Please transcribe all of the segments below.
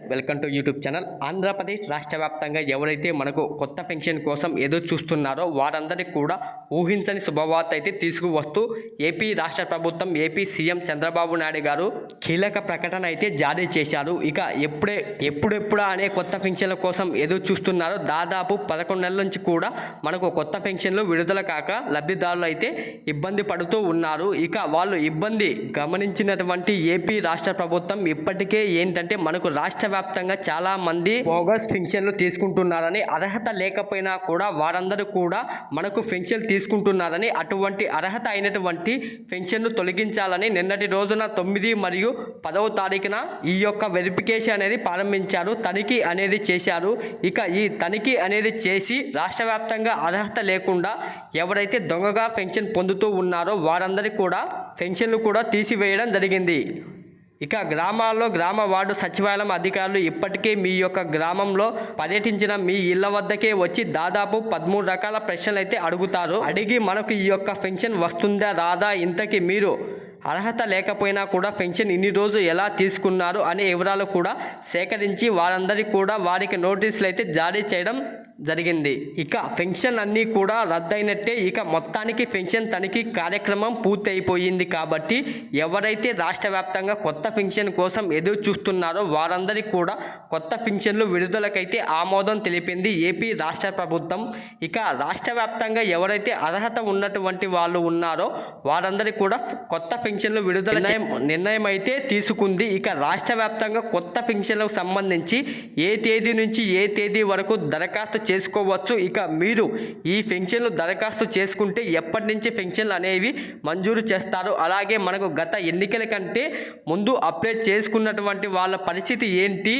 Welcome to YouTube channel Andhra Pradesh రాష్ట్ర వ్యాప్తంగా ఎవరైతే మనకు కొత్త పెన్షన్ కోసం ఎదురు చూస్తున్నారో వారందరికీ కూడా ఊహించని శుభవార్త అయితే తీసుకువస్తూ ఏపీ రాష్ట్ర ప్రభుత్వం ఏపీ సీఎం చంద్రబాబు నాయుడు గారు కీలక ప్రకటన అయితే జారీ చేశారు. ఇక ఎప్పుడే ఎప్పుడెప్పుడా అనే కొత్త పెన్షన్ల కోసం ఎదురు చూస్తున్నారో దాదాపు పదకొండు నెలల నుంచి కూడా మనకు కొత్త పెన్షన్లు విడుదల కాక లబ్ధిదారులు అయితే ఇబ్బంది పడుతూ ఉన్నారు. ఇక వాళ్ళు ఇబ్బంది గమనించినటువంటి ఏపీ రాష్ట్ర ప్రభుత్వం ఇప్పటికే ఏంటంటే మనకు రాష్ట్ర వ్యాప్తంగా చాలా మంది బోగస్ పెన్షన్లు తీసుకుంటున్నారని అర్హత లేకపోయినా కూడా వారందరూ కూడా మనకు పెన్షన్ తీసుకుంటున్నారని అటువంటి అర్హత అయినటువంటి పెన్షన్ను తొలగించాలని నిన్నటి రోజున తొమ్మిది మరియు పదవ తారీఖున ఈ యొక్క వెరిఫికేషన్ అనేది ప్రారంభించారు. తనిఖీ అనేది చేశారు. ఇక ఈ తనిఖీ అనేది చేసి రాష్ట్ర వ్యాప్తంగా అర్హత లేకుండా ఎవరైతే దొంగగా పెన్షన్ పొందుతూ ఉన్నారో వారందరికీ కూడా పెన్షన్లు కూడా తీసివేయడం జరిగింది. ఇక గ్రామాల్లో గ్రామ వార్డు సచివాలయం అధికారులు ఇప్పటికే మీ యొక్క గ్రామంలో పర్యటించిన మీ ఇళ్ళ వద్దకే వచ్చి దాదాపు పదమూడు రకాల ప్రశ్నలు అయితే అడుగుతారు. అడిగి మనకు ఈ యొక్క పెన్షన్ వస్తుందా రాదా? ఇంతకీ మీరు అర్హత లేకపోయినా కూడా పెన్షన్ ఇన్ని రోజులు ఎలా తీసుకున్నారు అనే వివరాలు కూడా సేకరించి వారందరికీ కూడా వారికి నోటీసులు అయితే జారీ చేయడం జరిగింది. ఇక పెన్షన్ అన్నీ కూడా రద్దయినట్టే ఇక మొత్తానికి పెన్షన్ తనిఖీ కార్యక్రమం పూర్తయిపోయింది కాబట్టి ఎవరైతే రాష్ట్ర వ్యాప్తంగా కొత్త పెన్షన్ కోసం ఎదురు చూస్తున్నారో వారందరికీ కూడా కొత్త పెన్షన్లు విడుదలకైతే ఆమోదం తెలిపింది ఏపీ రాష్ట్ర ప్రభుత్వం. ఇక రాష్ట్ర వ్యాప్తంగా ఎవరైతే అర్హత ఉన్నటువంటి వాళ్ళు ఉన్నారో వారందరికీ కూడా కొత్త పెన్షన్ పెన్షన్లు విడుదల నిర్ణయం అయితే తీసుకుంది. ఇక రాష్ట్ర వ్యాప్తంగా కొత్త పెన్షన్లకు సంబంధించి ఏ తేదీ నుంచి ఏ తేదీ వరకు దరఖాస్తు చేసుకోవచ్చు? ఇక మీరు ఈ పెన్షన్లు దరఖాస్తు చేసుకుంటే ఎప్పటి నుంచి పెన్షన్లు అనేవి మంజూరు చేస్తారు? అలాగే మనకు గత ఎన్నికల కంటే ముందు అప్లై చేసుకున్నటువంటి వాళ్ళ పరిస్థితి ఏంటి?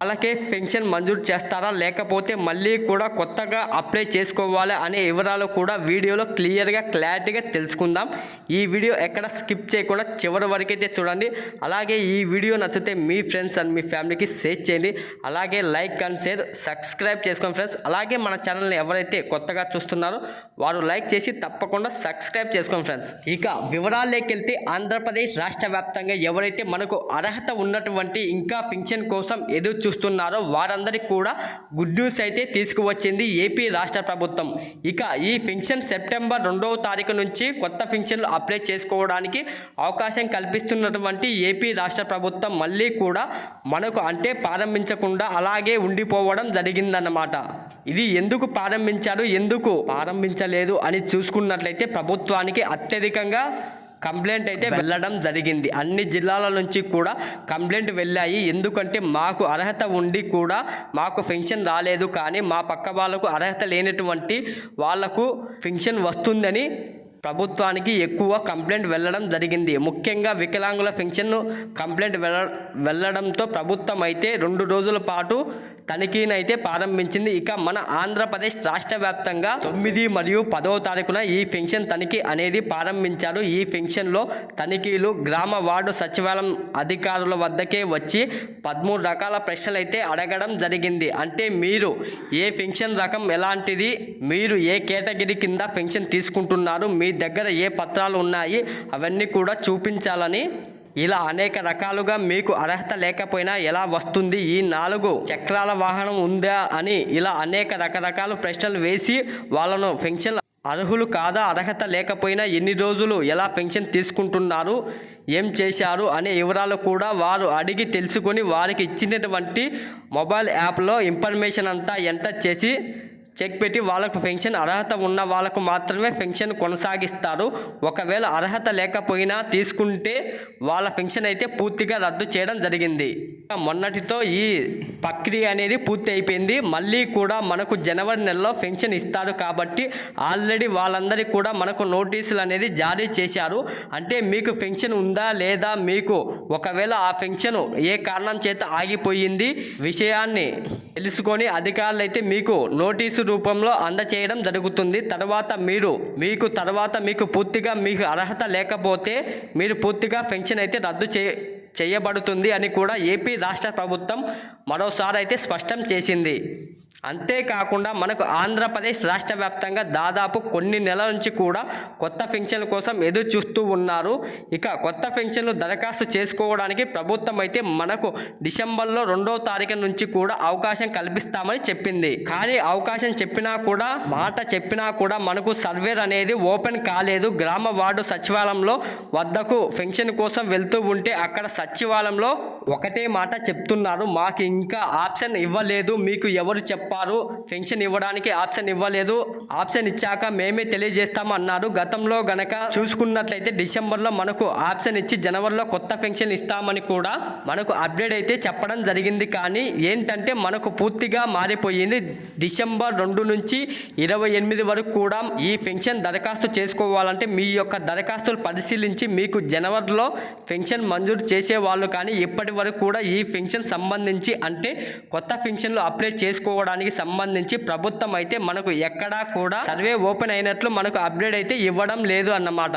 వాళ్ళకే పెన్షన్ మంజూరు చేస్తారా? లేకపోతే మళ్ళీ కూడా కొత్తగా అప్లై చేసుకోవాలి అనే వివరాలు కూడా వీడియోలో క్లియర్గా క్లారిటీగా తెలుసుకుందాం. ఈ వీడియో ఎక్కడ స్కిప్ చేయకుండా చివరి వరకైతే చూడండి. అలాగే ఈ వీడియో నచ్చితే మీ ఫ్రెండ్స్ అండ్ మీ ఫ్యామిలీకి షేర్ చేయండి. అలాగే లైక్ అండ్ షేర్ సబ్స్క్రైబ్ చేసుకోండి ఫ్రెండ్స్. అలాగే మన ఛానల్ని ఎవరైతే కొత్తగా చూస్తున్నారో వారు లైక్ చేసి తప్పకుండా సబ్స్క్రైబ్ చేసుకోండి ఫ్రెండ్స్. ఇక వివరాల్లోకి వెళ్తే ఆంధ్రప్రదేశ్ రాష్ట్ర వ్యాప్తంగా ఎవరైతే మనకు అర్హత ఉన్నటువంటి ఇంకా పెన్షన్ కోసం ఎదురు చూస్తున్నారో వారందరికీ కూడా గుడ్ న్యూస్ అయితే తీసుకువచ్చింది ఏపీ రాష్ట్ర ప్రభుత్వం. ఇక ఈ పెన్షన్ సెప్టెంబర్ రెండవ తారీఖు నుంచి కొత్త పెన్షన్లు అప్లై చేసుకోవడానికి అవకాశం కల్పిస్తున్నటువంటి ఏపీ రాష్ట్ర ప్రభుత్వం మళ్ళీ కూడా మనకు అంటే ప్రారంభించకుండా అలాగే ఉండిపోవడం జరిగిందన్నమాట. ఇది ఎందుకు ప్రారంభించారు ఎందుకు ప్రారంభించలేదు అని చూసుకున్నట్లయితే ప్రభుత్వానికి అత్యధికంగా కంప్లైంట్ అయితే వెళ్ళడం జరిగింది. అన్ని జిల్లాల నుంచి కూడా కంప్లైంట్ వెళ్ళాయి. ఎందుకంటే మాకు అర్హత ఉండి కూడా మాకు పెన్షన్ రాలేదు. కానీ మా పక్క వాళ్ళకు అర్హత లేనటువంటి వాళ్ళకు పెన్షన్ వస్తుందని ప్రభుత్వానికి ఎక్కువ కంప్లైంట్ వెళ్ళడం జరిగింది. ముఖ్యంగా వికలాంగుల పెన్షన్ను కంప్లైంట్ వెళ్ళ వెళ్ళడంతో ప్రభుత్వం అయితే రెండు రోజుల పాటు తనిఖీని అయితే ప్రారంభించింది. ఇక మన ఆంధ్రప్రదేశ్ రాష్ట్ర వ్యాప్తంగా తొమ్మిది మరియు పదవ తారీఖున ఈ పెన్షన్ తనిఖీ అనేది ప్రారంభించారు. ఈ పెన్షన్లో తనిఖీలు గ్రామ వార్డు సచివాలయం అధికారుల వద్దకే వచ్చి పదమూడు రకాల ప్రశ్నలు అయితే అడగడం జరిగింది. అంటే మీరు ఏ పెన్షన్ రకం ఎలాంటిది మీరు ఏ కేటగిరీ కింద పెన్షన్ తీసుకుంటున్నారు మీ దగ్గర ఏ పత్రాలు ఉన్నాయి అవన్నీ కూడా చూపించాలని ఇలా అనేక రకాలుగా మీకు అర్హత లేకపోయినా ఎలా వస్తుంది ఈ నాలుగు చక్రాల వాహనం ఉందా అని ఇలా అనేక రకరకాల ప్రశ్నలు వేసి వాళ్ళను పెన్షన్ అర్హులు కాదా అర్హత లేకపోయినా ఎన్ని రోజులు ఎలా పెన్షన్ తీసుకుంటున్నారు ఏం చేశారు అనే వివరాలు కూడా వారు అడిగి తెలుసుకొని వారికి ఇచ్చినటువంటి మొబైల్ యాప్లో ఇన్ఫర్మేషన్ అంతా ఎంటర్ చేసి చెక్ పెట్టి వాళ్ళకు పెన్షన్ అర్హత ఉన్న వాళ్ళకు మాత్రమే పెన్షన్ కొనసాగిస్తారు. ఒకవేళ అర్హత లేకపోయినా తీసుకుంటే వాళ్ళ పెన్షన్ అయితే పూర్తిగా రద్దు చేయడం జరిగింది. మొన్నటితో ఈ ప్రక్రియ అనేది పూర్తి అయిపోయింది. మళ్ళీ కూడా మనకు జనవరి నెలలో పెన్షన్ ఇస్తారు కాబట్టి ఆల్రెడీ వాళ్ళందరికీ కూడా మనకు నోటీసులు అనేది జారీ చేశారు. అంటే మీకు పెన్షన్ ఉందా లేదా మీకు ఒకవేళ ఆ పెన్షన్ ఏ కారణం చేత ఆగిపోయింది విషయాన్ని తెలుసుకొని అధికారులు అయితే మీకు నోటీసు రూపంలో అందచేయడం జరుగుతుంది. తర్వాత మీరు మీకు తర్వాత మీకు పూర్తిగా మీకు అర్హత లేకపోతే మీరు పూర్తిగా పెన్షన్ అయితే రద్దు చే చేయబడుతుంది అని కూడా ఏపీ రాష్ట్ర ప్రభుత్వం మరోసారి అయితే స్పష్టం చేసింది. అంతేకాకుండా మనకు ఆంధ్రప్రదేశ్ రాష్ట్ర వ్యాప్తంగా దాదాపు కొన్ని నెలల నుంచి కూడా కొత్త పెన్షన్ల కోసం ఎదురు చూస్తూ ఉన్నారు. ఇక కొత్త పెన్షన్లు దరఖాస్తు చేసుకోవడానికి ప్రభుత్వం అయితే మనకు డిసెంబర్లో రెండో తారీఖు నుంచి కూడా అవకాశం కల్పిస్తామని చెప్పింది. కానీ అవకాశం చెప్పినా కూడా మాట చెప్పినా కూడా మనకు సర్వేర్ అనేది ఓపెన్ కాలేదు. గ్రామ వార్డు సచివాలయంలో వద్దకు పెన్షన్ కోసం వెళ్తూ ఉంటే అక్కడ సచివాలయంలో ఒకటే మాట చెప్తున్నారు. మాకు ఇంకా ఆప్షన్ ఇవ్వలేదు. మీకు ఎవరు చెప్పారు. పెన్షన్ ఇవ్వడానికి ఆప్షన్ ఇవ్వలేదు. ఆప్షన్ ఇచ్చాక మేమే తెలియజేస్తాము అన్నారు గతంలో గనక చూసుకున్నట్లయితే డిసెంబర్లో మనకు ఆప్షన్ ఇచ్చి జనవరిలో కొత్త పెన్షన్ ఇస్తామని కూడా మనకు అప్డేట్ అయితే చెప్పడం జరిగింది. కానీ ఏంటంటే మనకు పూర్తిగా మారిపోయింది. డిసెంబర్ రెండు నుంచి ఇరవై ఎనిమిది వరకు కూడా ఈ పెన్షన్ దరఖాస్తు చేసుకోవాలంటే మీ యొక్క దరఖాస్తులు పరిశీలించి మీకు జనవరిలో పెన్షన్ మంజూరు చేసే వాళ్ళు కానీ ఇప్పటి వరకు కూడా ఈ పెన్షన్ సంబంధించి అంటే కొత్త పెన్షన్లు అప్లై చేసుకోవడానికి సంబంధించి ప్రభుత్వం అయితే మనకు ఎక్కడా కూడా సర్వే ఓపెన్ అయినట్లు మనకు అప్డేట్ అయితే ఇవ్వడం లేదు అన్నమాట.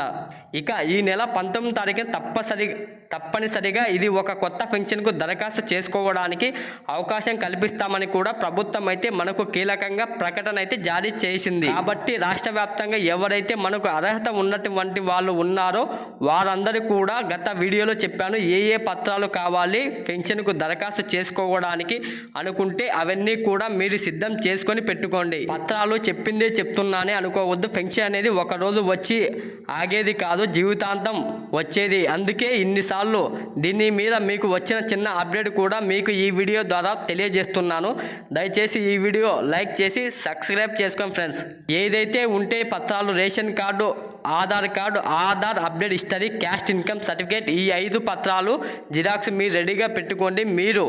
ఇక ఈ నెల పంతొమ్మిది తారీఖున తప్పసరి తప్పనిసరిగా ఇది ఒక కొత్త పెన్షన్కు దరఖాస్తు చేసుకోవడానికి అవకాశం కల్పిస్తామని కూడా ప్రభుత్వం అయితే మనకు కీలకంగా ప్రకటన అయితే జారీ చేసింది. కాబట్టి రాష్ట్ర వ్యాప్తంగా ఎవరైతే మనకు అర్హత ఉన్నటువంటి వాళ్ళు ఉన్నారో వారందరూ కూడా గత వీడియోలో చెప్పాను ఏ ఏ పత్రాలు కావాలి పెన్షన్కు దరఖాస్తు చేసుకోవడానికి అనుకుంటే అవన్నీ కూడా మీరు సిద్ధం చేసుకొని పెట్టుకోండి. పత్రాలు చెప్పిందే చెప్తున్నానే అనుకోవద్దు. పెన్షన్ అనేది ఒక రోజు వచ్చి ఆగేది కాదు జీవితాంతం వచ్చేది. అందుకే ఇన్నిసార్లు దీని మీద మీకు వచ్చిన చిన్న అప్డేట్ కూడా మీకు ఈ వీడియో ద్వారా తెలియజేస్తున్నాను. దయచేసి ఈ వీడియో లైక్ చేసి సబ్స్క్రైబ్ చేసుకోండి ఫ్రెండ్స్. ఏదైతే ఉంటే పత్రాలు ration card Aadhaar card Aadhaar update history caste income certificate ఈ ఐదు పత్రాలు జిరాక్స్ మీరు రెడీగా పెట్టుకోండి. మీరు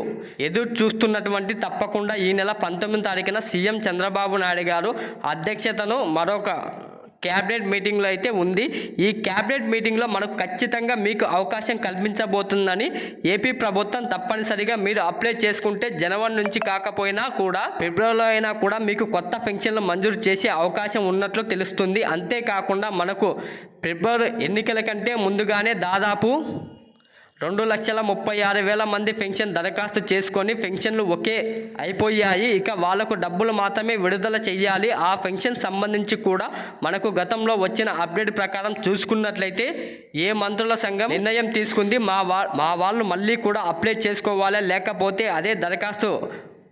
ఎదురు చూస్తున్నటువంటి తప్పకుండా ఈ నెల పంతొమ్మిది తారీఖున సీఎం చంద్రబాబు నాయుడు గారు అధ్యక్షతను మరొక క్యాబినెట్ మీటింగ్లో అయితే ఉంది. ఈ క్యాబినెట్ మీటింగ్లో మనకు ఖచ్చితంగా మీకు అవకాశం కల్పించబోతుందని ఏపీ ప్రభుత్వం తప్పనిసరిగా మీరు అప్లై చేసుకుంటే జనవరి నుంచి కాకపోయినా కూడా ఫిబ్రవరిలో అయినా కూడా మీకు కొత్త పెన్షన్లు మంజూరు చేసే అవకాశం ఉన్నట్లు తెలుస్తుంది. అంతేకాకుండా మనకు ఫిబ్రవరి ఎన్నికల కంటే ముందుగానే దాదాపు రెండు లక్షల ముప్పై ఆరు వేల మంది పెన్షన్ దరఖాస్తు చేసుకొని పెన్షన్లు ఒకే అయిపోయాయి. ఇక వాళ్ళకు డబ్బులు మాత్రమే విడుదల చేయాలి. ఆ పెన్షన్ సంబంధించి కూడా మనకు గతంలో వచ్చిన అప్డేట్ ప్రకారం చూసుకున్నట్లయితే ఏ మంత్రుల సంఘం నిర్ణయం తీసుకుంది. మా వా మా వాళ్ళు మళ్ళీ కూడా అప్లై చేసుకోవాలి. లేకపోతే అదే దరఖాస్తు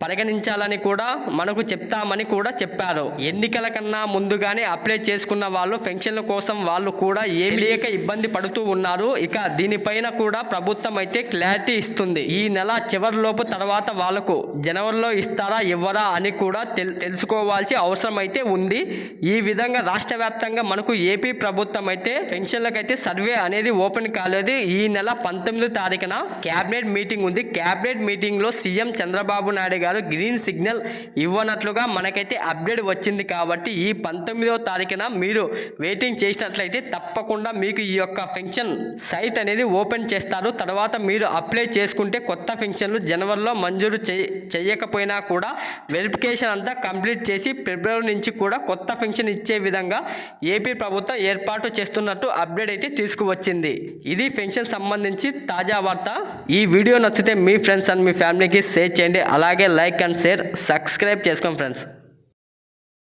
పరిగణించాలని కూడా మనకు చెప్తామని కూడా చెప్పారు. ఎన్నికల కన్నా ముందుగానే అప్లై చేసుకున్న వాళ్ళు పెన్షన్ల కోసం వాళ్ళు కూడా ఏ లేక ఇబ్బంది పడుతూ ఉన్నారు. ఇక దీనిపైన కూడా ప్రభుత్వం అయితే క్లారిటీ ఇస్తుంది. ఈ నెల చివరిలోపు తర్వాత వాళ్ళకు జనవరిలో ఇస్తారా ఇవ్వరా అని కూడా తెల్ తెలుసుకోవాల్సి అవసరం అయితే ఉంది. ఈ విధంగా రాష్ట్ర వ్యాప్తంగా మనకు ఏపీ ప్రభుత్వం అయితే పెన్షన్లకైతే సర్వే అనేది ఓపెన్ కాలేదు. ఈ నెల పంతొమ్మిది తారీఖున క్యాబినెట్ మీటింగ్ ఉంది. క్యాబినెట్ మీటింగ్లో CM Chandrababu Naidu garu green signal ఇవ్వనట్లుగా మనకైతే అప్డేట్ వచ్చింది కాబట్టి ఈ పంతొమ్మిదవ తారీఖున మీరు వెయిటింగ్ చేసినట్లయితే తప్పకుండా మీకు ఈ యొక్క ఫెన్షన్ సైట్ అనేది ఓపెన్ చేస్తారు. తర్వాత మీరు అప్లై చేసుకుంటే కొత్త ఫెన్షన్లు జనవరిలో మంజూరు చేయకపోయినా కూడా వెరిఫికేషన్ అంతా కంప్లీట్ చేసి ఫిబ్రవరి నుంచి కూడా కొత్త పెన్షన్ ఇచ్చే విధంగా ఏపీ ప్రభుత్వం ఏర్పాటు చేస్తున్నట్టు అప్డేట్ అయితే తీసుకువచ్చింది. ఇది పెన్షన్ సంబంధించి తాజా వార్త. ఈ వీడియో నచ్చితే మీ ఫ్రెండ్స్ అండ్ మీ ఫ్యామిలీకి షేర్ చేయండి. అలాగే లైక్ అండ్ షేర్ సబ్స్క్రైబ్ చేసుకోండి ఫ్రెండ్స్